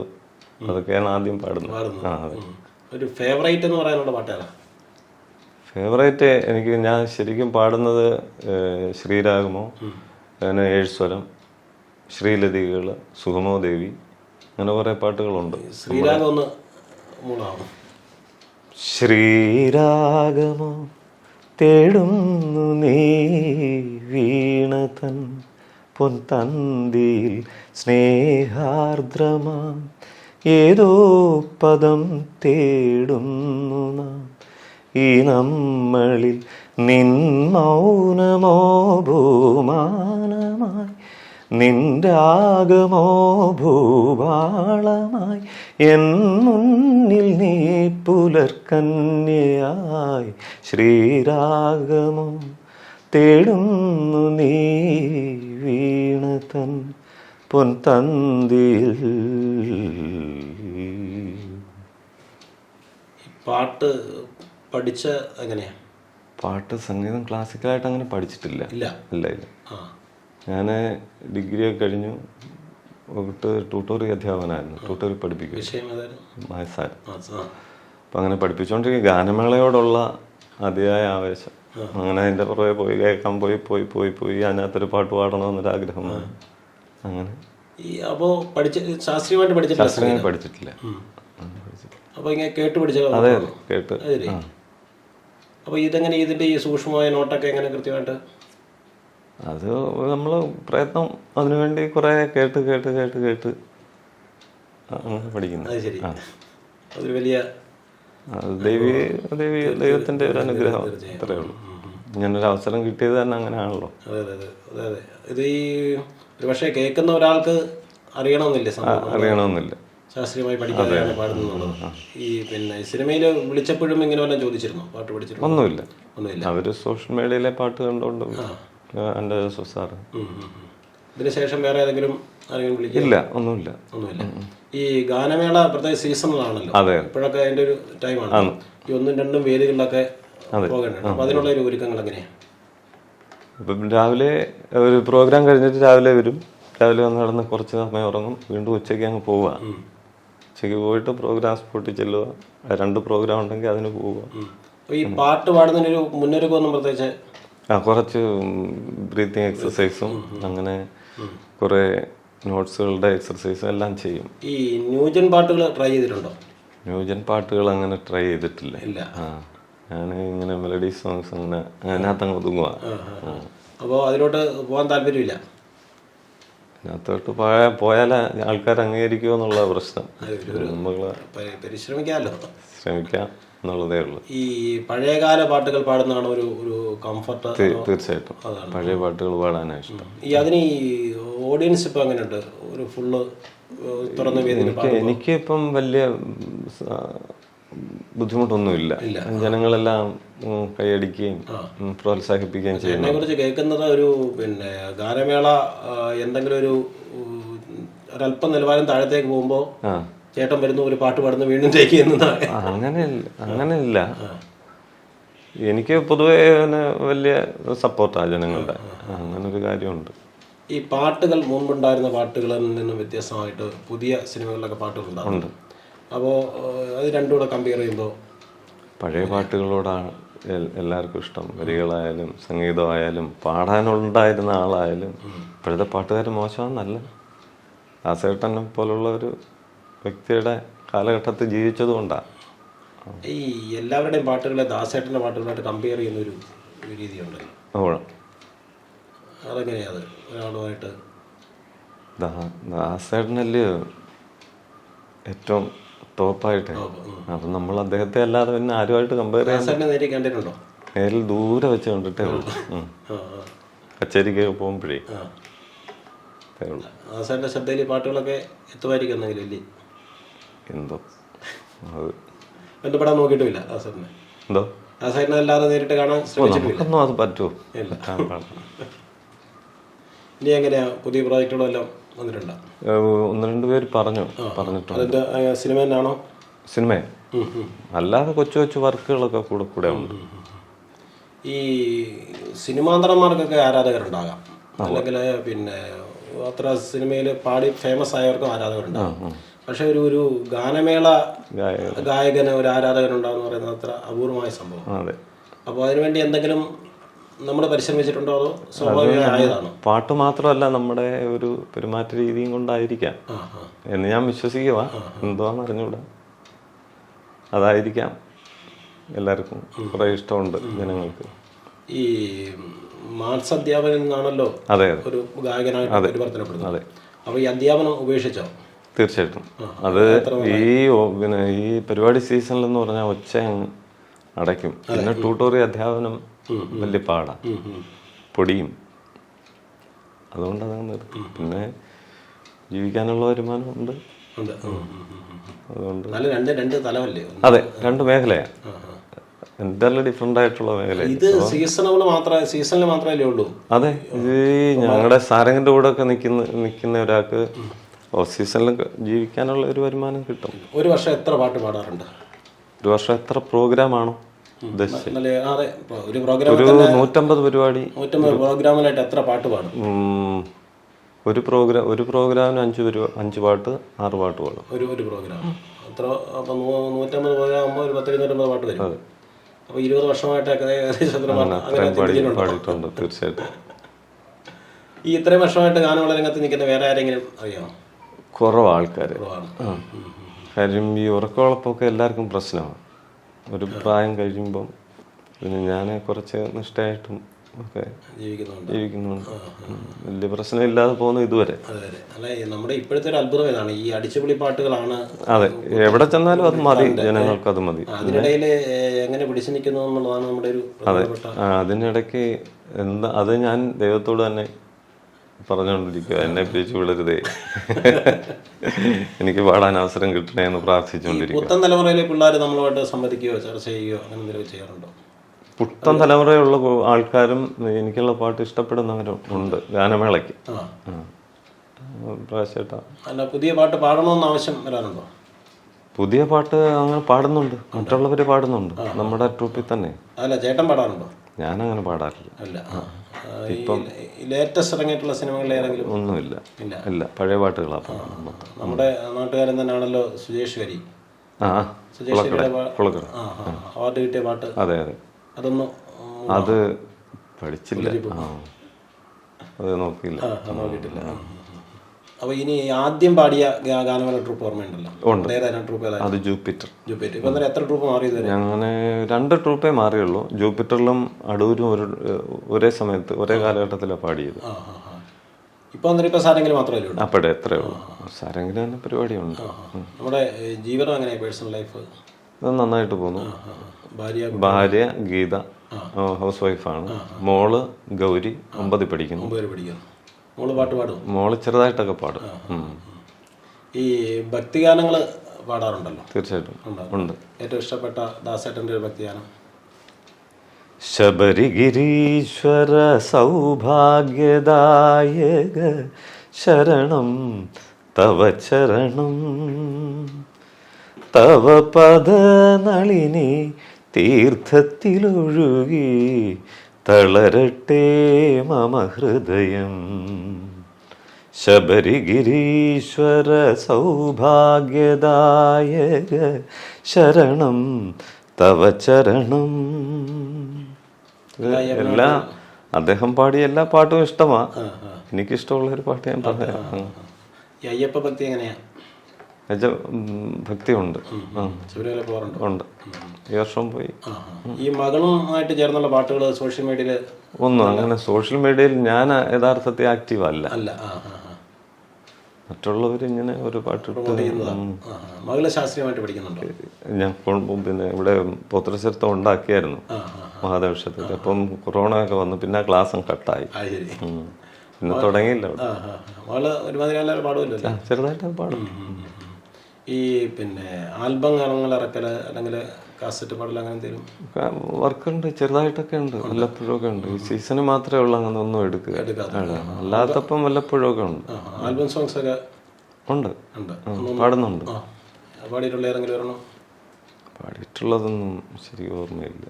അതൊക്കെയാണ് ആദ്യം പാടുന്നത്. പാടുന്നത്. ആ അതെ. ഒരു ഫേവറേറ്റ് എന്ന് പറയാനുള്ള പാട്ടുകളാണ് ഫേവറേറ്റ് എനിക്ക് ഞാൻ ശരിക്കും പാടുന്നത് ശ്രീരാഗമോ അങ്ങനെ ഏഴ്സ്വരം ശ്രീലതികൾ സുഗമോ ദേവി അങ്ങനെ കുറേ പാട്ടുകളുണ്ട്. ശ്രീരാഗം ഒന്ന് മൂളാവും ശ്രീരാഗമോ തേടുന്നു നീ വീണതൻ പൊൻതന്തിയിൽ സ്നേഹാർദ്രമാം. ഏതോ പദം തേടുന്നു നാം. ഈ നമ്മളിൽ നിൻ മൗനമോ ഭൂമാനമായി നിൻരാഗമോ ഭൂപാളമായി? എൻ മുന്നിൽ നീ പുലർക്കന്യായി ശ്രീരാഗമോ തേടുന്നു നീ വീണ തൻ പൊൻതന്തിയിൽ. പാട്ട് പഠിച്ച എങ്ങനെയാ? പാട്ട് സംഗീതം ക്ലാസിക്കലായിട്ട് അങ്ങനെ പഠിച്ചിട്ടില്ല. ഇല്ല. ഇല്ല ഇല്ല. ആ. ഞാൻ ഡിഗ്രി ഒക്കെ കഴിഞ്ഞു. വിട്ട് ട്യൂട്ടോറി അധ്യാപകനായിരുന്നു. ട്യൂട്ടോറി പഠിപ്പിക്കും. ആ അപ്പം അങ്ങനെ പഠിപ്പിച്ചുകൊണ്ടിരിക്കുക ഗാനമേളയോടുള്ള അതിയായ ആവേശം. അങ്ങനെ അതിന്റെ പുറകെ പോയി കേൾക്കാൻ പോയി പോയി പോയി പോയി അതിനകത്തൊരു പാട്ട് പാടണമെന്നൊരാഗ്രഹം ആഗ്രഹം അങ്ങനെ. അപ്പോൾ പഠിച്ച ശാസ്ത്രീയമായിട്ട് പഠിച്ചിട്ടില്ല ശാസ്ത്രം പഠിച്ചിട്ടില്ല. അപ്പോൾ ഇങ്ങനെ കേട്ട് പഠിച്ച അതെ കേട്ട്. അപ്പോൾ ഇതെങ്ങനെ ഇതിന്റെ ഈ സൂക്ഷ്മമായ നോട്ടൊക്കെ എങ്ങനെ കൃത്യമായിട്ട് അത് നമ്മൾ പ്രയത്നം അതിനുവേണ്ടി കുറേ കേട്ട് കേട്ട് കേട്ട് കേട്ട് അങ്ങനെ പഠിക്കുന്നു അത് ശരി. അതൊരു വലിയ ദൈവീ ദൈവീ ദൈവത്തിന്റെ ഒരു അനുഗ്രഹം അത്രയേ ഉള്ളൂ. ഇങ്ങനൊരു അവസരം കിട്ടിയത് തന്നെ അങ്ങനെയാണല്ലോ. അതെ അതെ അതെ അതെ ഇത് ഈ ഒരു പക്ഷേ കേൾക്കുന്ന ഒരാൾക്ക് അറിയണമെന്നില്ല ശാസ്ത്രീയമായി പഠിക്കാതെയാണ് പാടുന്നുള്ളത് ഈ പിന്നെ സിനിമയിൽ വിളിച്ചപ്പോഴും ഇങ്ങനെ വല്ലതും ചോദിച്ചിരുന്നോ? പാട്ട് പഠിച്ചിരുന്നു ഒന്നുമില്ല. ഒന്നുമില്ല. അവർ സോഷ്യൽ മീഡിയയിലെ പാട്ട് കണ്ടുകൊണ്ട് എന്റെ സുസാറ് സാറ്. ഉം, ഉം, ഉം. ഇതിന് ശേഷം വേറെ ഏതെങ്കിലും ആരെങ്കിലും വിളിക്കുക? ഇല്ല ഒന്നുമില്ല. ഒന്നുമില്ല. ഈ ഗാനമേള പ്രത്യേക സീസണിലാണല്ലോ അതെ ഇപ്പോഴൊക്കെ അതിന്റെ ഒരു ടൈമാണ്. ഈ ഒന്നും രണ്ടും വേദികളിലൊക്കെ പോകേണ്ടത് അതിനുള്ള ഒരു ഒരുക്കങ്ങൾ എങ്ങനെയാണ് ഇപ്പം രാവിലെ ഒരു പ്രോഗ്രാം കഴിഞ്ഞിട്ട് രാവിലെ വരും. രാവിലെ വന്ന് നടന്ന് കുറച്ച് സമയം ഉറങ്ങും. വീണ്ടും ഉച്ചയ്ക്ക് അങ്ങ് പോവുക ഉച്ചയ്ക്ക് പോയിട്ട് പ്രോഗ്രാം സ്പോട്ടിൽ ചെല്ലുക രണ്ട് പ്രോഗ്രാം ഉണ്ടെങ്കിൽ അതിന് പോവുക ഈ പാട്ട് പാടുന്നതിനൊരു മുന്നൊരുക്കമൊന്നും പ്രത്യേകിച്ച് കുറച്ച് ബ്രീത്തിങ് എക്സസൈസും അങ്ങനെ കുറേ നോട്ട്സുകളുടെ എക്സസൈസും എല്ലാം ചെയ്യും. ഈ ന്യൂജൻ പാട്ടുകൾ ട്രൈ ചെയ്തിട്ടുണ്ടോ? ന്യൂജൻ പാട്ടുകൾ അങ്ങനെ ട്രൈ ചെയ്തിട്ടില്ല. ഇല്ല. ആ ഞാൻ ഇങ്ങനെ മെലഡി സോങ്സ് അങ്ങനെ അതിനകത്ത് അങ്ങ് ഒതുങ്ങുക അപ്പോൾ അതിലോട്ട് പോകാൻ താല്പര്യമില്ല? അതിനകത്തോട്ട് പോയാൽ പോയാൽ ആൾക്കാർ അംഗീകരിക്കുമോ എന്നുള്ള പ്രശ്നം. പരിശ്രമിക്കാമല്ലോ. ശ്രമിക്കാം. എന്നുള്ളതേ ഉള്ളൂ. ഈ പഴയകാല പാട്ടുകൾ പാടുന്നതാണ് ഒരു ഒരു കംഫർട്ട് തീർച്ചയായിട്ടും. പഴയ പാട്ടുകൾ പാടാനാണ് ഇഷ്ടം. ഈ അതിന് ഈ ഓഡിയൻസ് ഇപ്പൊ എങ്ങനെയുണ്ട്? ഒരു ഫുള്ള് തുറന്ന വേദിയിൽ എനിക്ക് എനിക്ക് ഇപ്പം വലിയ ബുദ്ധിമുട്ടൊന്നുമില്ല. ജനങ്ങളെല്ലാം കൈയടിക്കുകയും പ്രോത്സാഹിപ്പിക്കുകയും ചെയ്യുന്നു. എന്നെ കുറിച്ച് കേൾക്കുന്നത് ഒരു പിന്നെ ഗാനമേള എന്തെങ്കിലും ഒരു ഒരല്പം നിലവാരം താഴത്തേക്ക് പോകുമ്പോൾ ചേട്ടൻ വരുന്നു ഒരു പാട്ട് പാടുന്നു വീണ്ടും ടേക്ക് ചെയ്യുന്നതാണ് ആ, അങ്ങനെ ഇല്ല എനിക്ക് പൊതുവെ വലിയ സപ്പോർട്ടാണ് ജനങ്ങളുടെ. അങ്ങനെ അങ്ങനൊരു കാര്യമുണ്ട്. ഈ പാട്ടുകൾ മുൻപുണ്ടായിരുന്ന പാട്ടുകളിൽ നിന്നും വ്യത്യസ്തമായിട്ട് പുതിയ സിനിമകളിലൊക്കെ പാട്ടുകൾ ഉണ്ടാകുന്നുണ്ട് അപ്പോൾ അത് രണ്ടും കൂടെ കമ്പയർ ചെയ്യുമ്പോൾ പഴയ പാട്ടുകളോടാണ് എല്ലാവർക്കും ഇഷ്ടം. വരികളായാലും സംഗീതമായാലും പാടാനുണ്ടായിരുന്ന ആളായാലും ഇപ്പോഴത്തെ പാട്ടുകാർ മോശമെന്നല്ല ദാസേട്ടനെ പോലുള്ള ഒരു വ്യക്തിയുടെ കാലഘട്ടത്തിൽ ജീവിച്ചത് കൊണ്ടാണ് ഈ എല്ലാവരുടെയും പാട്ടുകളെ ദാസേട്ടന്റെ പാട്ടുകളായിട്ട് കമ്പയർ ചെയ്യുന്ന ഒരു രീതിയുണ്ടല്ലോ. അതെങ്ങനെയാ അത്? ഒരാളുമായിട്ട്. ദാസേട്ടനല്ലേ ഏറ്റവും ടോപ്പായിട്ട്. അപ്പം നമ്മൾ അദ്ദേഹത്തെ അല്ലാതെ പിന്നെ ആരുമായിട്ട് കമ്പയർ ചെയ്യാൻ നേരിൽ ദൂരെ വെച്ച് കണ്ടിട്ടേ ഉള്ളൂ. കച്ചേരിക്ക് പോകുമ്പോഴേ. ഉള്ളൂ. ദാസേട്ടന്റെ ശ്രദ്ധയിൽ പാട്ടുകളൊക്കെ എത്തുമായിരിക്കും എന്നെങ്കിലും എന്തോ? ബന്ധപ്പെടാൻ നോക്കിയിട്ടില്ല എന്തോ? അല്ലാതെ നേരിട്ട് കാണാൻ ശ്രമിച്ചിട്ടില്ല. അത് പറ്റുമോ. ഇനി എങ്ങനെയാ പുതിയ പ്രോജക്റ്റുകളെല്ലാം വന്നിട്ടുണ്ടോ? ഒന്ന് രണ്ട് പേര് പറഞ്ഞു പറഞ്ഞിട്ടുണ്ട്. സിനിമ തന്നെയാണോ? സിനിമ. അല്ലാതെ കൊച്ചു കൊച്ചു വർക്കുകളൊക്കെ കൂടെ കൂടെ ഉണ്ട്. ഈ സിനിമാന്തരന്മാർക്കൊക്കെ ആരാധകരുണ്ടാകാം. അല്ലെങ്കിൽ പിന്നെ അത്ര സിനിമയിൽ പാടി ഫേമസ് ആയവർക്കും ആരാധകരുണ്ടാകും. പക്ഷെ ഒരു ഒരു ഗാനമേള ഗായ- ഗായകന് ഒരു ആരാധകൻ ഉണ്ടാവുന്ന പറയുന്നത് അത്ര അപൂർവമായ സംഭവം. അപ്പോൾ അതിനുവേണ്ടി എന്തെങ്കിലും നമ്മൾ പരിശ്രമിച്ചിട്ടുണ്ടോ അതോ സ്വാഭാവികമായതാണ് പാട്ട് മാത്രമല്ല നമ്മുടെ ഒരു പെരുമാറ്റ രീതിയും കൊണ്ടായിരിക്കാം. എന്ന് ഞാൻ വിശ്വസിക്കുക. എന്തോന്ന് അറിഞ്ഞൂടാ. അതായിരിക്കാം എല്ലാവർക്കും കുറെ ഇഷ്ടമുണ്ട് ജനങ്ങൾക്ക്. ഈ മാർസ് അധ്യാപകൻ ആണല്ലോ അതെ ഒരു ഗായകനായിട്ട് പരിവർത്തനപ്പെടുന്നത്. അതെ. അപ്പോൾ ഈ അധ്യാപനം ഉപേക്ഷിച്ചോ? തീർച്ചയായിട്ടും. അത് ഈ പിന്നെ ഈ പരിപാടി സീസണിൽ എന്ന് പറഞ്ഞാൽ ഒച്ച അങ്ങ് അടയ്ക്കും. പിന്നെ ട്യൂട്ടോറിയൽ അധ്യാപനം വലിയ പാടാ. പൊടിയും. അതുകൊണ്ട് അതങ്ങ് നിർത്തി പിന്നെ ജീവിക്കാനുള്ള വരുമാനം ഉണ്ട്. അതുകൊണ്ട് അതെ രണ്ട് മേഖലയാണ് എന്തെല്ലാം ഡിഫറെന്റ് ആയിട്ടുള്ള മേഖല ഇത് സീസണബിൾ മാത്രമേ സീസണിൽ മാത്രമല്ലേ ഉള്ളൂ? അതെ. ഇത് ഈ ഞങ്ങളുടെ സാരംഗിന്റെ കൂടെ ഒക്കെ നിൽക്കുന്ന നിൽക്കുന്ന ഒരാൾക്ക് ഓഫ് സീസണിൽ ജീവിക്കാനുള്ള ഒരു വരുമാനം കിട്ടും. ഒരു വർഷം എത്ര പാട്ട് പാടാറുണ്ട്? ഒരു വർഷം എത്ര പ്രോഗ്രാം ആണോ? ഉദ്ദേശിച്ചത് നല്ല ആ, അതെ ഇപ്പൊ ഒരു നൂറ്റമ്പത് പരിപാടി. പ്രോഗ്രാമിലായിട്ട് എത്ര പാട്ട് പാടും? ഒരു പ്രോഗ്രാം ഒരു പ്രോഗ്രാമിന് അഞ്ച് അഞ്ച് പാട്ട് ആറ് പാട്ട് പാടും. ഒരു ഒരു പ്രോഗ്രാം അത്ര അപ്പൊ നൂ- നൂറ്റമ്പത് പ്രോഗ്രാം ആകുമ്പോൾ ഒരു പത്ത് ഇരുന്നൂറ്റമ്പത് പാട്ട് വരും. ഇരുപത് ഏകദേശം പാടിയിട്ടുണ്ട് തീർച്ചയായിട്ടും. ഈ ഇത്രയും വർഷമായിട്ട് ഗാനമുള്ള രംഗത്ത് നിൽക്കുന്ന വേറെ ആരെങ്കിലും അറിയാമോ? കുറവ് ആൾക്കാർ കാര്യം ഈ ഉറക്കമുളപ്പൊക്കെ എല്ലാവർക്കും പ്രശ്നമാണ്. ഒരു പ്രായം കഴിയുമ്പം പിന്നെ ഞാൻ കുറച്ച് നിഷ്ഠയായിട്ടും ഒക്കെ ജീവിക്കുന്നുണ്ട്. വലിയ പ്രശ്നം ഇല്ലാതെ പോകുന്നു ഇതുവരെ. നമ്മുടെ ഇപ്പോഴത്തെ ഒരു അത്ഭുതം ഏതാണ് ഈ അടിച്ചുപൊളി പാട്ടുകളാണ് അതെ എവിടെ ചെന്നാലും അത് മതി. ജനങ്ങൾക്ക് അത് മതി. അതിനിടയിൽ എങ്ങനെ പിടിച്ചു നിൽക്കുന്നു എന്നുള്ളതാണ് നമ്മുടെ ഒരു അതെ. അതിനിടയ്ക്ക് എന്താ അത് ഞാൻ ദൈവത്തോട് തന്നെ പറഞ്ഞുകൊണ്ടിരിക്കുക. എന്നെ പിരിച്ചു വിടരുതേ. എനിക്ക് പാടാൻ അവസരം കിട്ടണേ എന്ന് പ്രാർത്ഥിച്ചുകൊണ്ടിരിക്കുക. പുത്തൻ തലമുറയിലെ പിള്ളേർ നമ്മളുമായിട്ട് സംവദിക്കുകയോ ചർച്ച ചെയ്യുകയോ അങ്ങനെ എന്തെങ്കിലും ചെയ്യാറുണ്ടോ? പുത്തൻ തലമുറയുള്ള ആൾക്കാരും എനിക്കുള്ള പാട്ട് ഇഷ്ടപ്പെടുന്നവരും ഉണ്ട്. ഗാനമേളയ്ക്ക്. പ്രാവശ്യമായിട്ടാ. അല്ല പുതിയ പാട്ട് പാടണമെന്ന് ആവശ്യം വരാനുണ്ടോ പുതിയ പാട്ട് അങ്ങനെ പാടുന്നുണ്ട്. മറ്റുള്ളവർ പാടുന്നുണ്ട്. നമ്മുടെ ട്രൂപ്പിൽ തന്നെ. അല്ല ചേട്ടൻ പാടാറുണ്ടോ? ഞാനങ്ങനെ പാടാറില്ല. അല്ല ആ. ആ, ഈ ലേറ്റസ്റ്റ് ഇറങ്ങിയിട്ടുള്ള സിനിമകളിൽ ഏതെങ്കിലും? ഒന്നുമില്ല. ഇല്ല. ഇല്ല പഴയ പാട്ടുകളാണ് പാടുന്നത് മൊത്തം. നമ്മുടെ നാട്ടുകാരൻ തന്നെയാണല്ലോ സുജേഷ് കരി ആ ആ, സുജേഷ് കരിയുടെ പാ- കുളക്കട ആ ആ അവാർഡ് കിട്ടിയ പാട്ട്. അതെ അതെ. അതൊന്നും അത് പഠിച്ചില്ല. ആ. അത് നോക്കിയില്ല. ആ, നോക്കിയിട്ടില്ല. അപ്പൊ ഇനി ആദ്യം പാടിയ ഗാനമേള ട്രൂപ്പ് ഓർമ്മയുണ്ടല്ലോ? ട്രൂപ്പ് അത് ജൂപ്പിറ്റർ. ജൂപ്പിറ്റർ. ഇപ്പൊ എത്ര ട്രൂപ്പ് മാറി ഇതുവരെ? അങ്ങനെ രണ്ട് ട്രൂപ്പേ മാറിയുള്ളൂ. ജൂപ്പിറ്ററിലും അടൂരും ഒരു ഒരേ സമയത്ത് ഒരേ കാലഘട്ടത്തിലാണ് പാടിയത്. ഇപ്പൊ അന്നേരം ഇപ്പൊ സാരെങ്കിലും മാത്രമേ ഉള്ളൂ? അപ്പോഴേ എത്രയേ. ഉള്ളൂ സാരെങ്കിലും തന്നെ പരിപാടിയുണ്ട്. നമ്മുടെ ജീവിതം എങ്ങനെ പേഴ്സണൽ ലൈഫ്? ഇത് നന്നായിട്ട് പോകുന്നു. ഭാര്യ ഭാര്യ ഗീത ഹൗസ് വൈഫാണ്. മോൾ ഗൗരി ഒമ്പതിൽ പഠിക്കുന്നു. മോൾ പാട്ട് പാടും മോൾ ചെറുതായിട്ടൊക്കെ പാടും. ഈ ഭക്തിഗാനങ്ങൾ പാടാറുണ്ടല്ലോ? തീർച്ചയായിട്ടും. ഉണ്ട്. ഏറ്റവും ഇഷ്ടപ്പെട്ട ദാസേട്ടന്റെ ഒരു ഭക്തിഗാനം? ശബരിഗിരീശ്വര സൗഭാഗ്യദായക ശരണം തവ ചരണം. തവ പദനളിനി തീർത്ഥത്തിലൊഴുകി തളരട്ടെ മമ ഹൃദയം. ശബരിഗിരീശ്വര സൗഭാഗ്യദായക ശരണം തവ ചരണം. എല്ലാ അദ്ദേഹം പാടിയ എല്ലാ പാട്ടും ഇഷ്ടമാ. എനിക്കിഷ്ടമുള്ള ഒരു പാട്ട് ഞാൻ പറയാം. ഉം. അയ്യപ്പ ഭക്തി എങ്ങനെയാ? ഭക്തിയുണ്ട്. ശബരിമല പോകാറുണ്ടോ? ഉണ്ട്. ഈ വർഷം പോയി. ഈ മകളുമായിട്ട് ചേർന്നുള്ള പാട്ടുകൾ സോഷ്യൽ മീഡിയയിൽ ഒന്നും അങ്ങനെ സോഷ്യൽ മീഡിയയിൽ ഞാൻ യഥാർത്ഥത്തിൽ ആക്റ്റീവ് അല്ല. മറ്റുള്ളവർ ഇങ്ങനെ ഒരു പാട്ട്. മകൾ ശാസ്ത്രീയമായിട്ട് പഠിക്കുന്നുണ്ടോ? ഞാൻ പിന്നെ ഇവിടെ പോത്രചരിത്രം ഉണ്ടാക്കിയായിരുന്നു മഹാദേവക്ഷത്തിൽ അപ്പം കൊറോണ ഒക്കെ വന്നു പിന്നെ ആ ക്ലാസ്സും കട്ടായി. പിന്നെ തുടങ്ങിയില്ല അവിടെ. മകൾ ഒരുമാതിരി ചെറുതായിട്ട് പാടും. ഈ പിന്നെ ആൽബം ഗാനങ്ങൾ ഇറക്കൽ അല്ലെങ്കിൽ കാസറ്റ് പാടൽ അങ്ങനെ എന്തെങ്കിലും? വർക്കുണ്ട്. ചെറുതായിട്ടൊക്കെ ഉണ്ട്. വല്ലപ്പോഴൊക്കെ ഉണ്ട്. ഈ സീസണ് മാത്രമേ ഉള്ളൂ അങ്ങനെ ഒന്നും എടുക്കുക. അല്ലാത്തപ്പം വല്ലപ്പോഴൊക്കെ ഉണ്ട്. ആൽബം സോങ്സ് ഒക്കെ ഉണ്ട്. പാടുന്നുണ്ട്. പാടിയിട്ടുള്ള ഏതെങ്കിലും ഒരെണ്ണം? പാടിയിട്ടുള്ളതൊന്നും ശരി ഓർമ്മയില്ല.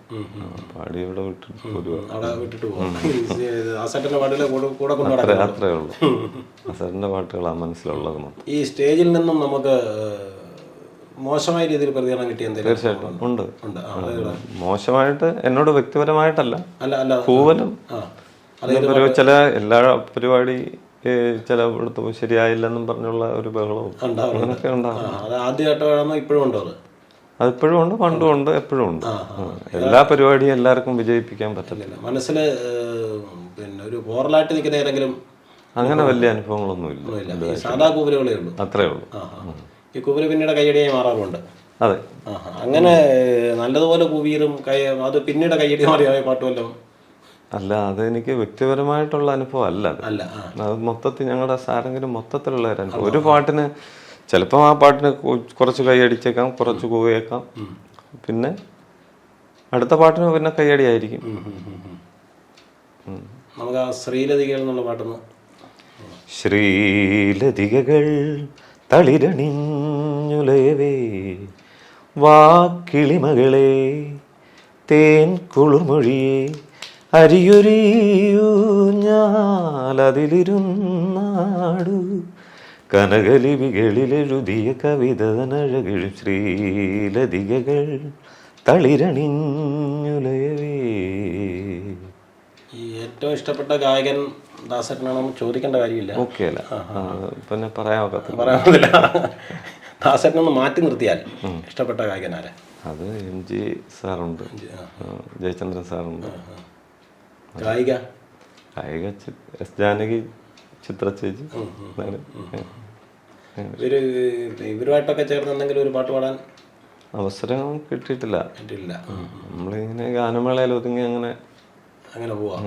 പാടി ഇവിടെ വിട്ടിട്ട് നടക്കും അത്രേ ഉള്ളൂ. അസറിന്റെ പാട്ടുകളാണ് മനസ്സിലുള്ളത് ഈ സ്റ്റേജിൽ നിന്നും നമുക്ക് മോശമായ രീതിയിൽ പ്രതികരണം കിട്ടിയ തീർച്ചയായിട്ടും. ഉണ്ട്? മോശമായിട്ട് എന്നോട് വ്യക്തിപരമായിട്ടല്ല. കൂവലും. ചില എല്ലാ പരിപാടി ചില ശരിയായില്ലെന്നും പറഞ്ഞുള്ള ഒരു ബഹളവും അങ്ങനെയൊക്കെ ഉണ്ടാവും ആദ്യമായിട്ടാണോ ഇപ്പോഴും ഉണ്ടോ അതിപ്പോഴും ഉണ്ട് പണ്ടും ഉണ്ട് എപ്പോഴും ഉണ്ട്. എല്ലാ പരിപാടിയും എല്ലാവർക്കും വിജയിപ്പിക്കാൻ പറ്റില്ല മനസ്സിൽ പിന്നെ ഒരു ഓറലായിട്ട് നിൽക്കുന്ന ഏതെങ്കിലും അങ്ങനെ വലിയ അനുഭവങ്ങളൊന്നും ഇല്ല ഇല്ല സാധാ കൂവലുകളേ ഉള്ളൂ. അത്രേ ഉള്ളൂ. ഈ കൂവൽ പിന്നീട് കൈയടിയായി മാറാറുണ്ട്. അതെ. അങ്ങനെ നല്ലതുപോലെ കുവീറും കൈ അത് പിന്നീട് കയ്യടി മാറിയായ പാട്ടുമല്ലോ അല്ല അതെനിക്ക് വ്യക്തിപരമായിട്ടുള്ള അനുഭവം അല്ല അത്. മൊത്തത്തിൽ ഞങ്ങളുടെ സാരെങ്കിലും മൊത്തത്തിലുള്ള ഒരു അനുഭവം. ഒരു പാട്ടിന് ചിലപ്പോൾ ആ പാട്ടിന് കുറച്ച് കൈയടിച്ചേക്കാം കുറച്ച് കൂവേക്കാം. പിന്നെ അടുത്ത പാട്ടിന് പിന്നെ കൈയടിയായിരിക്കും. നമുക്ക് ആ ശ്രീലതികൾ എന്നുള്ള പാട്ടൊന്ന് ശ്രീലതികകൾ തളിരണിഞ്ഞുലയവേ വാക്കിളിമകളെ തേൻ കുളിർമൊഴിയെ അരിയൊരിയൂ ഞാലതിലിരുന്നാടു. കനകലിപികളിലെഴുതിയ കവിത നഴകൾ ശ്രീലതികകൾ തളിരണിഞ്ഞുലയവേ. ഈ ഏറ്റവും ഇഷ്ടപ്പെട്ട ഗായകൻ ദാസേട്ടനാണെന്ന് ചോദിക്കേണ്ട കാര്യമില്ല. ഓക്കെ അല്ല. പിന്നെ പറയാൻ ഒക്കത്തില്ല. പറയാനില്ല ദാസേട്ടനൊന്ന് മാറ്റി നിർത്തിയാൽ ഇഷ്ടപ്പെട്ട ഗായകൻ ആരെ? അത് എം ജി സാറുണ്ട്. ജയചന്ദ്രൻ സാറുണ്ട്. ഗായിക? ഗായിക എസ് ജാനകി ചിത്ര ചേച്ചി. ഇവർ ഇവരുമായിട്ടൊക്കെ ചേർന്ന് എന്തെങ്കിലും ഒരു പാട്ട് പാടാൻ അവസരം കിട്ടിയിട്ടില്ല. നമ്മളിങ്ങനെ ഗാനമേളയിൽ ഒതുങ്ങി അങ്ങനെ അങ്ങനെ പോവാ.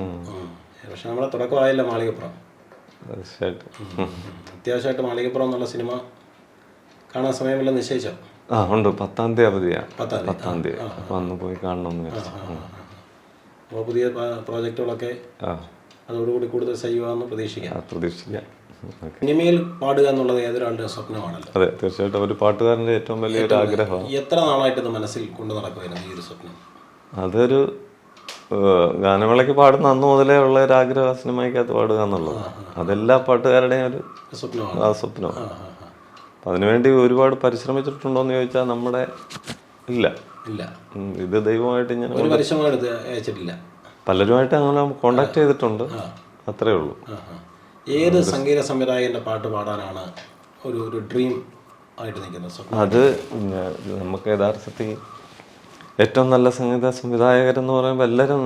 പക്ഷെ നമ്മളെ തുടക്കമായല്ലോ മാളികപ്പുറം. തീർച്ചയായിട്ടും. അത്യാവശ്യമായിട്ട് മാളികപ്പുറം എന്നുള്ള സിനിമ കാണാൻ സമയമില്ല നിശ്ചയിച്ചോ? ആ ഉണ്ട്. പത്താം തീയതി അവധിയാണ്. പത്താം തീയതി. അപ്പൊ അന്ന് പോയി കാണണമെന്ന് വിചാരിച്ചു. പുതിയ പ്രോജക്ടുകളൊക്കെ പ്രോജക്റ്റുകളൊക്കെ അതോടുകൂടി കൂടുതൽ സജീവമാണെന്ന് പ്രതീക്ഷിക്കാം. പ്രതീക്ഷിക്കാം സിനിമയിൽ പാടുക എന്നുള്ളത് ഏതൊരാളുടെ സ്വപ്നമാണല്ലോ. അതെ തീർച്ചയായിട്ടും ഒരു പാട്ടുകാരന്റെ ഏറ്റവും വലിയൊരു ആഗ്രഹമാണ് എത്ര നാളായിട്ട് മനസ്സിൽ കൊണ്ടു നടക്കുമായിരുന്നു ഈ ഒരു സ്വപ്നം? അതൊരു ഗാനമേളയ്ക്ക് പാടുന്ന അന്ന് മുതലേ ഉള്ള ഒരു ആഗ്രഹ സിനിമയ്ക്കകത്ത് പാടുക എന്നുള്ളത്. അതെല്ലാ പാട്ടുകാരുടെയും ഒരു സ്വപ്നമാണ്. ആ സ്വപ്നം അപ്പം അതിനുവേണ്ടി ഒരുപാട് പരിശ്രമിച്ചിട്ടുണ്ടോ എന്ന് ചോദിച്ചാൽ നമ്മുടെ ഇല്ല. ഇല്ല. ഇത് ദൈവമായിട്ട് ഇങ്ങനെ ഒരു പരിശ്രമം എടുത്ത് അയച്ചിട്ടില്ല. പലരുമായിട്ട് അങ്ങനെ കോണ്ടാക്ട് ചെയ്തിട്ടുണ്ട്. അത്രേ ഉള്ളൂ. ഏത് സംഗീത സംവിധായകന്റെ പാട്ട് പാടാനാണ് ഒരു ഒരു ഡ്രീം ആയിട്ട് നിൽക്കുന്നത്? അത് നമുക്ക് യഥാർത്ഥത്തിൽ ഏറ്റവും നല്ല സംഗീത സംവിധായകരെന്ന് പറയുമ്പോൾ എല്ലാവരും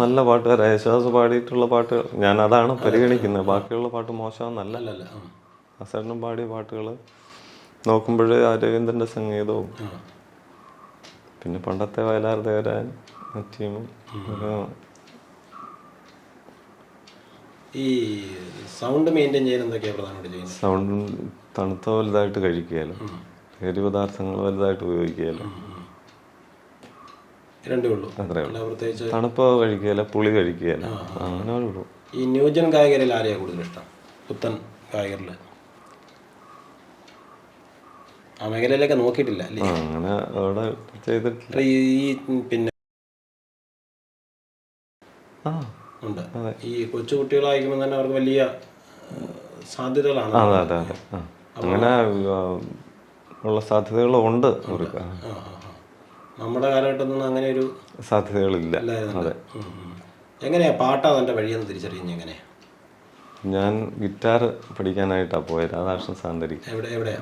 നല്ല പാട്ടുകാർ യേശുദാസ് പാടിയിട്ടുള്ള പാട്ട് ഞാൻ അതാണ് പരിഗണിക്കുന്നത്. ബാക്കിയുള്ള പാട്ട് മോശമെന്നല്ല. അസറിനും പാടിയ പാട്ടുകൾ നോക്കുമ്പോൾ അരവിന്ദന്റെ സംഗീതവും പിന്നെ പണ്ടത്തെ വയലാർ ദേവരാൻ ഒരു ഈ സൗണ്ട് മെയിന്റെയിൻ ചെയ്യാൻ എന്തൊക്കെയാണ് പ്രധാനമായിട്ട് ചെയ്യുന്നത്? സൗണ്ട് തണുത്ത വലുതായിട്ട് കഴിക്കുകയല്ലോ. ലഹരി പദാർത്ഥങ്ങൾ വലുതായിട്ട് ഉപയോഗിക്കുകയല്ലോ. രണ്ടേ ഉള്ളൂ. പ്രത്യേകിച്ച് തണുപ്പ് കഴിക്കുകയല്ല പുളി കഴിക്കുകയല്ല? അങ്ങനെ ഉള്ളൂ. ഈ ന്യൂജൻ ഗായകരിൽ ആരെയാണ് കൂടുതൽ ഇഷ്ടം? പുത്തൻ ഗായകരിൽ ആ മേഖലയിലൊക്കെ നോക്കിയിട്ടില്ല അല്ലേ? അങ്ങനെ അവിടെ ചെയ്തിട്ടില്ല. ഈ പിന്നെ ഉണ്ട്. ഈ കൊച്ചുകുട്ടികളായിരിക്കുമ്പോൾ തന്നെ അവർക്ക് വലിയ സാധ്യതകളാണ്. അതെ അതെ അതെ. അങ്ങനെ ഉള്ള സാധ്യതകളുണ്ട് അവർക്ക്. നമ്മുടെ കാലഘട്ടത്തിൽ അങ്ങനെ ഒരു സാധ്യതകളില്ല. അതെ. എങ്ങനെയാ പാട്ടാ തന്റെ വഴിയെന്ന് തിരിച്ചറിയുന്നു എങ്ങനെയാ? ഞാൻ ഗിറ്റാർ പഠിക്കാനായിട്ടാണ് പോയത് രാധാകൃഷ്ണൻ സാന്തരി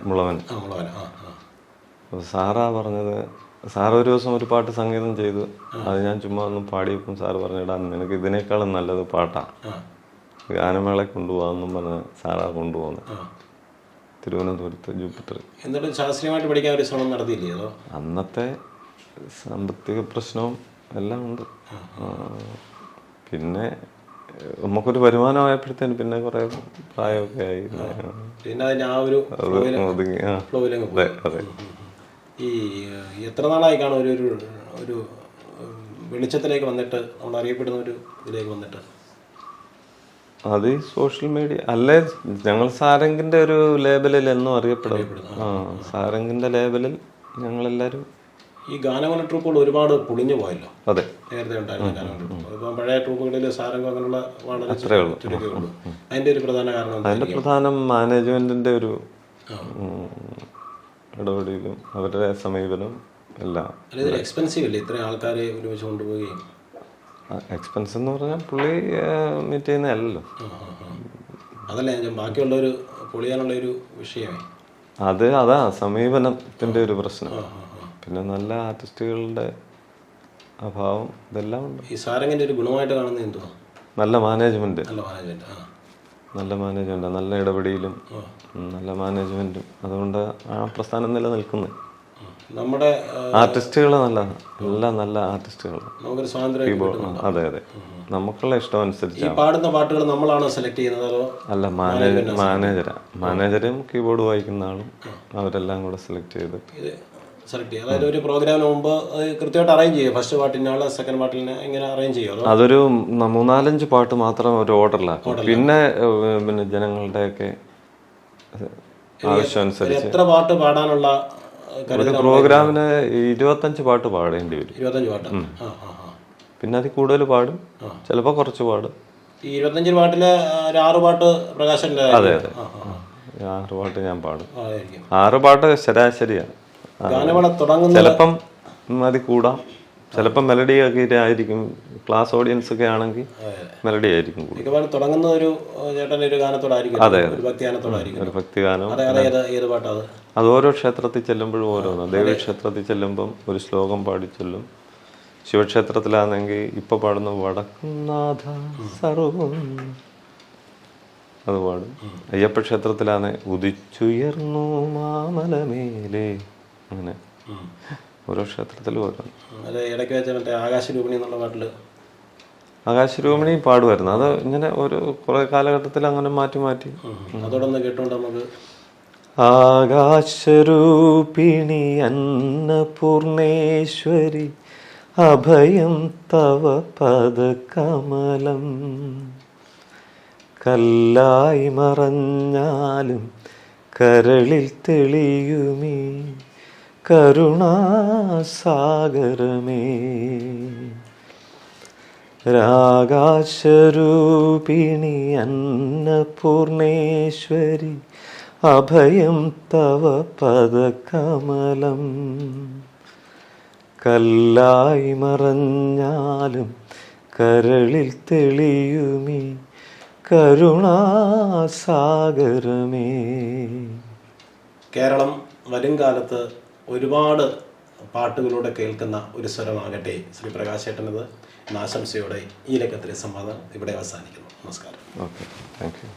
മുളവൻ. അപ്പോൾ സാറാ പറഞ്ഞത് സാർ ഒരു ദിവസം ഒരു പാട്ട് സംഗീതം ചെയ്തു. അത് ഞാൻ ചുമ്മാ ഒന്ന് പാടിയപ്പം സാറ് പറഞ്ഞിടാ നിനക്ക് ഇതിനേക്കാളും നല്ലത് പാട്ടാ. ഗാനമേള കൊണ്ടുപോകാമെന്നും പറഞ്ഞ് സാറാ കൊണ്ടുപോകുന്നത് തിരുവനന്തപുരത്ത് ജൂപ്പിറ്റർ. എന്നിട്ട് ശാസ്ത്രീയമായിട്ട് പഠിക്കാൻ ഒരു ശ്രമം നടത്തിയില്ലേ അതോ? അന്നത്തെ സാമ്പത്തിക പ്രശ്നവും എല്ലാം ഉണ്ട്. പിന്നെ നമുക്കൊരു വരുമാനമായപ്പോഴത്തേന് പിന്നെ കുറെ പ്രായമൊക്കെ ആയി. പിന്നെ അതിന് ആ ഒരു അതെ അതെ ഈ എത്ര നാളായി കാണും ഒരു ഒരു ഒരു വെളിച്ചത്തിലേക്ക് വന്നിട്ട് നമ്മൾ അറിയപ്പെടുന്ന ഒരു ഇതിലേക്ക് വന്നിട്ട്? അത് ഈ സോഷ്യൽ മീഡിയ അല്ലേ? ഞങ്ങൾ സാരംഗിന്റെ ഒരു ലേബലിൽ എന്നും അറിയപ്പെടുന്നു ആ സാരംഗിന്റെ ലേബലിൽ ഞങ്ങളെല്ലാവരും ഈ ഗാനമേള ട്രൂപ്പുകൾ ഒരുപാട് പൊളിഞ്ഞു പോയല്ലോ. അതെ. നേരത്തെ ഉണ്ടായിരുന്നു ഗാനമേള ട്രൂപ്പ്. ഇപ്പം പഴയ ട്രൂപ്പുകളിൽ സാരംഗം അങ്ങനെയുള്ള വളരെ അതിന്റെ ഒരു പ്രധാന കാരണം അതിന്റെ പ്രധാനം മാനേജ്മെന്റിന്റെ ഒരു ഇടപെടലും അവരുടെ സമീപനം എല്ലാം. എക്സ്പെൻസീവ് അല്ലേ? ഇത്രയും ആൾക്കാരെ ഒരുമിച്ച് കൊണ്ടുപോവുകയും. എക്സ്പെൻസ് എന്ന് പറഞ്ഞാൽ പുള്ളി മീറ്റ് ചെയ്യുന്നതല്ലോ. അതല്ല ഞാൻ ബാക്കിയുള്ള ഒരു പൊളിയാനുള്ള ഒരു വിഷയമേ. അത് അതാ സമീപനത്തിന്റെ ഒരു പ്രശ്നം. പിന്നെ നല്ല ആർട്ടിസ്റ്റുകളുടെ അഭാവം ഇതെല്ലാം ഉണ്ട്. ഈ സാരംഗിന്റെ ഒരു ഗുണമായിട്ട് കാണുന്നത് എന്തുവാ? നല്ല മാനേജ്മെന്റ് നല്ല മാനേജ്മെന്റ് നല്ല മാനേജ്മെന്റ് നല്ല ഇടപെടലും നല്ല മാനേജ്മെന്റും. അതുകൊണ്ട് ആ പ്രസ്ഥാനം നിലനിൽക്കുന്നത് നമ്മുടെ ആർട്ടിസ്റ്റുകൾ നല്ല നല്ല നല്ല ആർട്ടിസ്റ്റുകൾ അതെ അതെ. നമുക്കുള്ള ഇഷ്ടം അനുസരിച്ച് പാടുന്ന പാട്ടുകൾ നമ്മളാണോ സെലക്ട് ചെയ്യുന്നത് അല്ല മാനേജർ മാനേജരാ. മാനേജരും കീബോർഡ് വായിക്കുന്ന ആളും അവരെല്ലാം കൂടെ സെലക്ട് ചെയ്ത് സെലക്ട് ചെയ്യുക. അതായത് ഒരു പ്രോഗ്രാമിന് മുമ്പ് കൃത്യമായിട്ട് അറേഞ്ച് ചെയ്യുക. ഫസ്റ്റ് പാട്ടിനാളെ സെക്കൻഡ് പാട്ടിനെ ഇങ്ങനെ അറേഞ്ച് ചെയ്യുക. അതൊരു മൂന്നാലഞ്ച് പാട്ട് മാത്രം ഒരു ഓർഡറിലാണ് പിന്നെ പിന്നെ ജനങ്ങളുടെയൊക്കെ ഒക്കെ ആവശ്യമനുസരിച്ച് എത്ര പാട്ട് പാടാനുള്ള ഒരു പ്രോഗ്രാമിന് ഇരുപത്തഞ്ച് പാട്ട് പാടേണ്ടി വരും. ഇരുപത്തഞ്ച് പാട്ട്? പിന്നെ അതിൽ കൂടുതൽ പാടും. ചിലപ്പോൾ കുറച്ച് പാടും. ഈ ഇരുപത്തഞ്ച് പാട്ടിലെ ഒരു ആറ് പാട്ട് പ്രകാശന്റെ അതെ അതെ. ആറ് പാട്ട് ഞാൻ പാടും. ആറ് പാട്ട് ശരാശരിയാണ്. ഗാനമേള ചിലപ്പം മതി കൂടാം. ചിലപ്പം മെലഡി ഒക്കെ ആയിരിക്കും. ക്ലാസ് ഓഡിയൻസ് ഒക്കെ ആണെങ്കിൽ മെലഡി ആയിരിക്കും മിക്കവാറും തുടങ്ങുന്ന ഒരു ഒരു ഗാനത്തോടായിരിക്കും ഒരു ഒരു ഭക്തിഗാനം. ഏത് അത്? ഓരോ ക്ഷേത്രത്തിൽ ചെല്ലുമ്പോഴും ഓരോന്നാണ് ദേവീക്ഷേത്രത്തിൽ ചെല്ലുമ്പം ഒരു ശ്ലോകം പാടി ചൊല്ലും. ശിവക്ഷേത്രത്തിലാണെങ്കിൽ ഇപ്പൊ പാടുന്ന വടക്കുന്നാഥ സർവം അത് പാടും. അയ്യപ്പ ക്ഷേത്രത്തിലാണ് ഉദിച്ചുയർന്നു മാമലമേലെ. അങ്ങനെ. ഓരോ ക്ഷേത്രത്തിലും ഓരോ. അത് ഇടയ്ക്ക് വെച്ച മറ്റേ ആകാശരൂപിണി എന്നുള്ള ആകാശരൂപിണി പാടുമായിരുന്നു. അത് ഇങ്ങനെ ഒരു കുറെ കാലഘട്ടത്തിൽ അങ്ങനെ മാറ്റി മാറ്റി. അതോടൊന്ന് കേട്ടോണ്ട് നമുക്ക് ആകാശരൂപിണി അന്നപൂർണേശ്വരി അഭയം തവ പദകമലം. കല്ലായി മറഞ്ഞാലും കരളിൽ തെളിയുമീ കരുണാസാഗരമേ. രാഗാശരൂപിണി അന്നപൂർണേശ്വരി അഭയം തവ പദകമലം. കല്ലായി മറഞ്ഞാലും കരളിൽ തെളിയുമീ കരുണാസാഗരമേ. കേരളം വരും കാലത്ത് ഒരുപാട് പാട്ടുകളിലൂടെ കേൾക്കുന്ന ഒരു സ്വരമാകട്ടെ ശ്രീ പ്രകാശ് ചേട്ടനത് എന്ന ആശംസയോടെ ഈ ലക്കത്തിലെ സംവാദം ഇവിടെ അവസാനിക്കുന്നു. നമസ്കാരം. Okay thank you